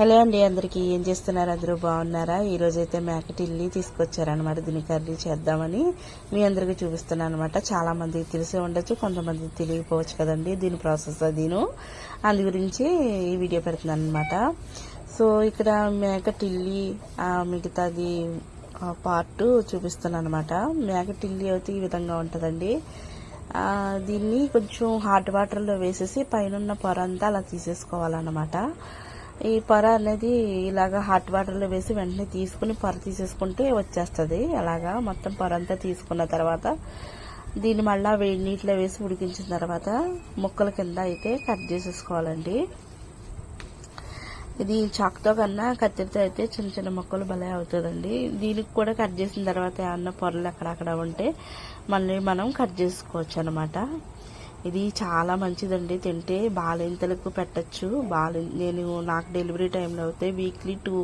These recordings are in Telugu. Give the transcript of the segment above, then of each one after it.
హలో అండి అందరికీ ఏం చేస్తున్నారు? అందరూ బాగున్నారా? ఈరోజు అయితే మేకటి ఇల్లి తీసుకొచ్చారనమాట దీని కర్రీ చేద్దామని మీ అందరికీ చూపిస్తున్నాను అనమాట చాలా తెలిసి తెలిసే ఉండొచ్చు కొంతమంది తెలియకపోవచ్చు కదండి దీని ప్రాసెస్ అదిను. అందు గురించి ఈ వీడియో పెడుతున్నాను అనమాట సో ఇక్కడ మేకటిల్లి మిగతాది పార్ట్ చూపిస్తున్నాను అనమాట మేకటిల్లి అయితే ఈ విధంగా ఉంటుందండి. దీన్ని కొంచెం హాట్ వాటర్లో వేసేసి పైన పొర అంతా అలా తీసేసుకోవాలన్నమాట. ఈ పొర అనేది ఇలాగా హాట్ వాటర్లో వేసి వెంటనే తీసుకుని పొర తీసేసుకుంటే వచ్చేస్తుంది. అలాగా మొత్తం పొర అంతా తీసుకున్న తర్వాత దీన్ని మళ్ళీ వేడి నీటిలో వేసి ఉడికించిన తర్వాత ముక్కల కింద అయితే కట్ చేసేసుకోవాలండి. ఇది చాక్తో కన్నా కత్తిరితో అయితే చిన్న చిన్న మొక్కలు భలే అవుతుందండి. దీనికి కూడా కట్ చేసిన తర్వాత ఏమన్నా పొరలు అక్కడక్కడ ఉంటే మళ్ళీ మనం కట్ చేసుకోవచ్చు అనమాట ఇది చాలా మంచిదండి. తింటే బాలింతలకు పెట్టచ్చు. బాలి నేను నాకు డెలివరీ టైంలో అయితే వీక్లీ టూ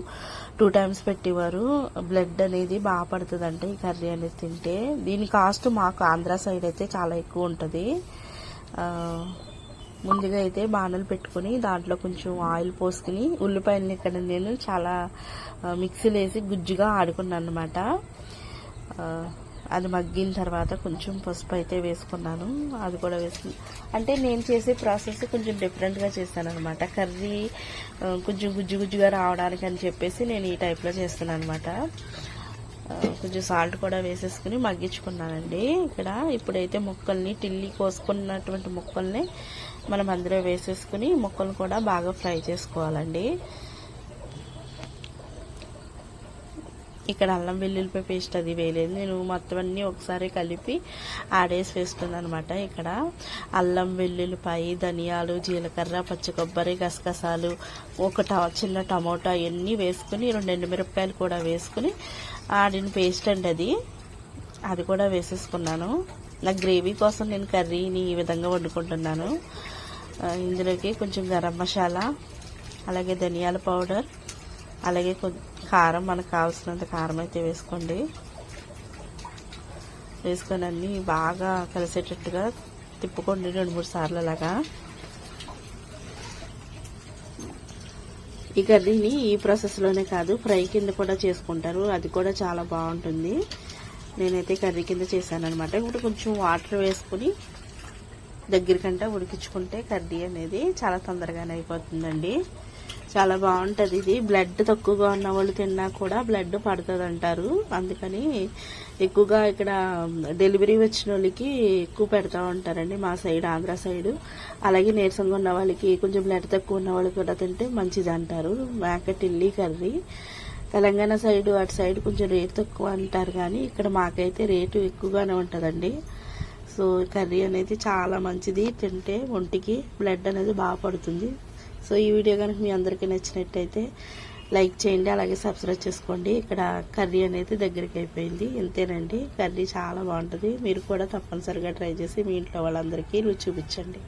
టూ టైమ్స్ పెట్టేవారు. బ్లడ్ అనేది బాగా పడుతుందంటే ఈ కర్రీ అనేది తింటే. దీని కాస్ట్ మాకు ఆంధ్ర సైడ్ అయితే చాలా ఎక్కువ ఉంటుంది. ముందుగా అయితే బాణలు పెట్టుకుని దాంట్లో కొంచెం ఆయిల్ పోసుకుని ఉల్లిపాయలని ఇక్కడ నేను చాలా మిక్సీలో వేసి గుజ్జుగా ఆడుకున్నాను అనమాట అది మగ్గిన తర్వాత కొంచెం పసుపు అయితే వేసుకున్నాను. అది కూడా వేసుకుని అంటే నేను చేసే ప్రాసెస్ కొంచెం డిఫరెంట్గా చేశాను అనమాట కర్రీ కొంచెం గుజ్జు గుజ్జుగా రావడానికి అని చెప్పేసి నేను ఈ టైప్లో చేస్తున్నాను అనమాట కొంచెం సాల్ట్ కూడా వేసేసుకుని మగ్గించుకున్నానండి. ఇక్కడ ఇప్పుడైతే ముక్కల్ని టిల్లి కోసుకున్నటువంటి ముక్కల్ని మనం అందులో వేసేసుకుని ముక్కలు కూడా బాగా ఫ్రై చేసుకోవాలండి. ఇక్కడ అల్లం వెల్లుల్లిపాయ పేస్ట్ అది వేయలేదు. నేను మొత్తం అన్నీ ఒకసారి కలిపి ఆడేసి వేసుకున్నాను అనమాట ఇక్కడ. అల్లం వెల్లుల్లిపాయ ధనియాలు జీలకర్ర పచ్చి కొబ్బరి గసగసాలు ఒక ట చిన్న టమోటా ఇవన్నీ వేసుకుని రెండు ఎండుమిరపకాయలు కూడా వేసుకుని ఆడిన పేస్ట్ అండి అది. అది కూడా వేసేసుకున్నాను. నా గ్రేవీ కోసం నేను కర్రీని ఈ విధంగా వండుకుంటున్నాను. ఇందులోకి కొంచెం గరం మసాలా అలాగే ధనియాల పౌడర్ అలాగే కొద్ది కారం మనకు కావాల్సినంత కారం అయితే వేసుకోండి. వేసుకొని అన్నీ బాగా కలిసేటట్టుగా తిప్పుకోండి రెండు మూడు సార్లు అలాగా. ఈ కర్రీని ఈ ప్రాసెస్లోనే కాదు ఫ్రై కింద కూడా చేసుకుంటారు. అది కూడా చాలా బాగుంటుంది. నేనైతే కర్రీ కింద చేశానమాట ఇప్పుడు కొంచెం వాటర్ వేసుకుని దగ్గరికంటే ఉడికించుకుంటే కర్రీ అనేది చాలా తొందరగానే అయిపోతుందండి. చాలా బాగుంటుంది ఇది. బ్లడ్ తక్కువగా ఉన్న వాళ్ళు తిన్నా కూడా బ్లడ్ పడుతుంది అంటారు అందుకని ఎక్కువగా ఇక్కడ డెలివరీ వచ్చిన వాళ్ళకి ఎక్కువ పెడతా ఉంటారండి మా సైడ్ ఆంధ్ర సైడ్ అలాగే నీరసంగా ఉన్న వాళ్ళకి కొంచెం బ్లడ్ తక్కువ ఉన్న వాళ్ళు కూడా తింటే మంచిది అంటారు. మేకటిల్లి కర్రీ. తెలంగాణ సైడ్ అటు సైడ్ కొంచెం రేటు తక్కువ అంటారు కానీ ఇక్కడ మాకైతే రేటు ఎక్కువగానే ఉంటుందండి. సో కర్రీ అనేది చాలా మంచిది. తింటే ఒంటికి బ్లడ్ అనేది బాగా పడుతుంది. సో ఈ వీడియో కనుక మీ అందరికీ నచ్చినట్టయితే లైక్ చేయండి అలాగే సబ్స్క్రైబ్ చేసుకోండి. ఇక్కడ కర్రీ అనేది దగ్గరికి అయిపోయింది. ఇంతేనండి. కర్రీ చాలా బాగుంటుంది. మీరు కూడా తప్పనిసరిగా ట్రై చేసి మీ ఇంట్లో వాళ్ళందరికీ రుచి చూపించండి.